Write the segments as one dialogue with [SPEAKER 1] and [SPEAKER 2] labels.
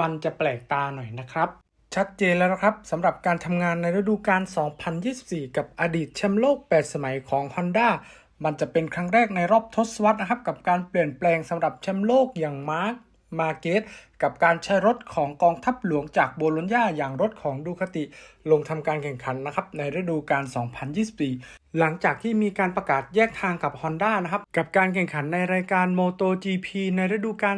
[SPEAKER 1] มันจะแปลกตาหน่อยนะครับ ชัดเจนแล้วนะครับสำหรับการทำงานในฤดูกาล 2024 กับอดีตแชมป์โลก 8 สมัยของ Honda มันจะเป็นครั้งแรกในรอบทศวรรษนะครับ กับการเปลี่ยนแปลงสำหรับแชมป์โลกอย่างมาร์คมาเกตกับการใช้รถของกองทัพหลวงจากโบโลญญาอย่างรถของดูคติ ลงทำการแข่งขันนะครับในฤดูกาล 2024 หลังจากที่มีการประกาศแยกทางกับ Honda นะครับ กับการแข่งขันในรายการ MotoGP ในฤดูกาล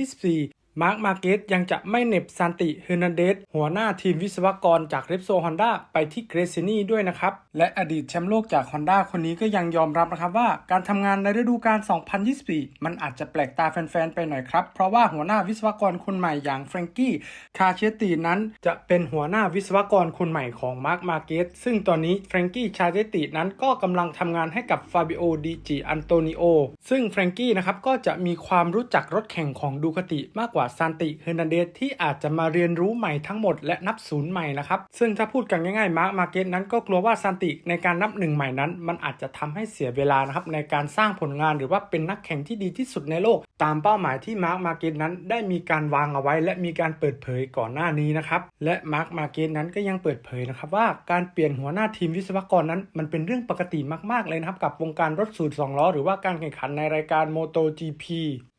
[SPEAKER 1] 2024 มาร์คมาเกตยังจะไม่เน็บซานติเฮอร์นันเดสหัวหน้าทีมวิศวกรจากเรปโซฮอนด้าไปที่เกรซินีด้วยนะครับ และอดีตแชมป์โลกจาก Honda คนนี้ก็ยังยอมรับนะครับว่าการทำงานในฤดูกาล 2024 มันอาจจะแปลกตาแฟนๆ ไปหน่อยครับ เพราะว่าหัวหน้าวิศวกรคนใหม่อย่างแฟรงกี้คาเชตีนั้นจะเป็นหัวหน้าวิศวกรคนใหม่ของมาร์คมาเกตซึ่งตอนนี้แฟรงกี้ชาเชตินั้นก็กำลังทำงานให้กับฟาบิโอดิจิอันโตนิโอซึ่งแฟรงกี้นะครับก็จะมีความรู้จักรถแข่งของดูคติมากกว่าซานติเฮอร์นันเดสที่อาจจะมาเรียนรู้ใหม่ทั้งหมดและนับศูนย์ใหม่นะครับ ซึ่งถ้าพูดกันง่ายๆมาร์คมาเกตนั้นก็กลัวว่าซานติในการนับหนึ่งใหม่นั้น มันอาจจะทำให้เสียเวลานะครับในการสร้างผลงานหรือว่าเป็นนักแข่งที่ดีที่สุดในโลก ตามเป้าหมายที่มาร์คมาเกตนั้นได้มีการวางเอาไว้ และมีการเปิดเผยก่อนหน้านี้นะครับและมาร์คมาเกตนั้นก็ยังเปิดเผยนะครับว่าการเปลี่ยนหัวหน้าทีมวิศวกรนั้น มันเป็นเรื่องปกติมากๆเลยนะครับกับวงการรถสูตร2ล้อหรือว่าการแข่งขันในรายการ MotoGP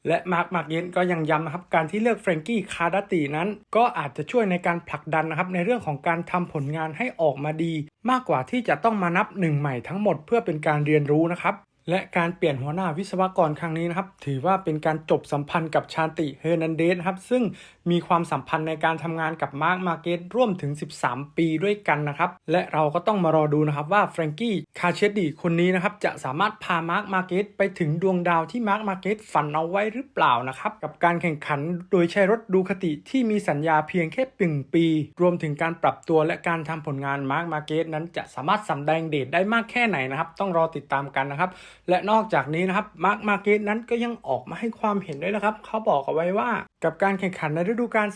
[SPEAKER 1] และมาร์คมาร์กเยนก็ยังย้ำนะครับ การที่เลือกแฟรงกี้คาร์ดาตีนั้น ก็อาจจะช่วยในการผลักดันนะครับ ในเรื่องของการทำผลงานให้ออกมาดี มากกว่าที่จะต้องมานับหนึ่งใหม่ทั้งหมดเพื่อเป็นการเรียนรู้นะครับ และการเปลี่ยนหัวหน้าวิศวกรครั้งนี้นะครับ ถือว่าเป็นการจบสัมพันธ์กับชาติเฮอร์นันเดสครับ ซึ่งมีความสัมพันธ์ในการทำงานกับมาร์คมาเกตร่วมถึง 13 ปีด้วยกันนะครับ และเราก็ต้องมารอดูนะครับว่าแฟรงกี้คาเชดีคนนี้นะครับ จะสามารถพามาร์คมาเกตไปถึงดวงดาวที่มาร์คมาเกตฝันเอาไว้หรือเปล่านะครับ กับการแข่งขันโดยใช้รถดูคติที่มีสัญญาเพียงแค่ปึ่งปี รวมถึงการปรับตัวและการทำผลงานมาร์คมาเกตนั้นจะสามารถสำแดงเดชได้มากแค่ไหนนะครับ ต้องรอติดตามกันนะครับและนอกจากนี้นะครับมาร์คมาเกตนั้นก็ยังออกมาให้ความเห็นด้วยนะครับ เขาบอกเอาไว้ว่ากับการแข่งขันในฤดูกาล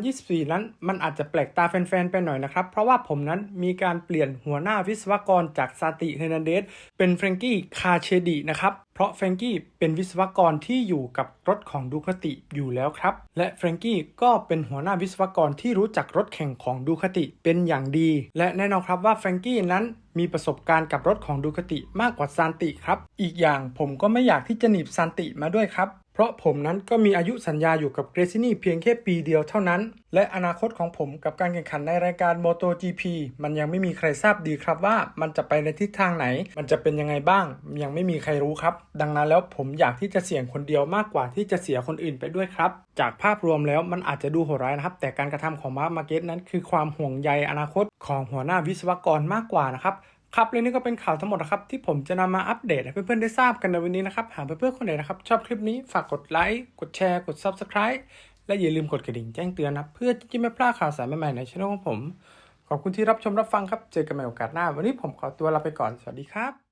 [SPEAKER 1] 2024 นั้น มันอาจจะแปลกตาแฟนๆ ไปหน่อยนะครับ เพราะว่าผมนั้นมีการเปลี่ยนหัวหน้าวิศวกรจากซาติเฮนันเดสเป็นแฟรงกี้คาเชดีนะครับ เพราะแฟรงกี้เป็นวิศวกรที่อยู่กับรถของดูคติอยู่แล้วครับ และแฟรงกี้ก็เป็นหัวหน้าวิศวกรที่รู้จักรถแข่งของดูคติเป็นอย่างดี และแน่นอนครับว่าแฟรงกี้นั้น มีประสบการณ์กับรถของดูคติมากกว่าซานติครับ อีกอย่างผมก็ไม่อยากที่จะหนีบซานติมาด้วยครับ เพราะผมนั้นก็มีอายุสัญญาอยู่กับเกรซินี่เพียงแค่ปีเดียวเท่านั้น และอนาคตของผมกับการแข่งขันในรายการ MotoGP มันยังไม่มีใครทราบดีครับว่ามันจะไปในทิศทางไหน มันจะเป็นยังไงบ้าง ยังไม่มีใครรู้ครับ ดังนั้นแล้วผมอยากที่จะเสี่ยงคนเดียวมากกว่าที่จะเสียคนอื่นไปด้วยครับ จากภาพรวมแล้วมันอาจจะดูโหดร้ายนะครับ แต่การกระทำของมาร์คมาเก็ตนั้นคือความห่วงใยอนาคตของหัวหน้าวิศวกรมากกว่านะครับ ครับเรื่องนี้ก็เป็นข่าวทั้งหมดนะครับที่ผมจะนำมาอัปเดตให้เพื่อนๆได้ทราบกันในวันนี้นะครับ หากเพื่อนๆคนไหนนะครับ ชอบคลิปนี้ฝากกดไลค์กดแชร์กด Subscribe และอย่าลืมกดกระดิ่งแจ้งเตือนนะเพื่อที่จะไม่พลาดข่าวสารใหม่ๆในช่องของผม ขอบคุณที่รับชมรับฟังครับเจอกันใหม่โอกาสหน้า วันนี้ผมขอตัวลาไปก่อนสวัสดีครับ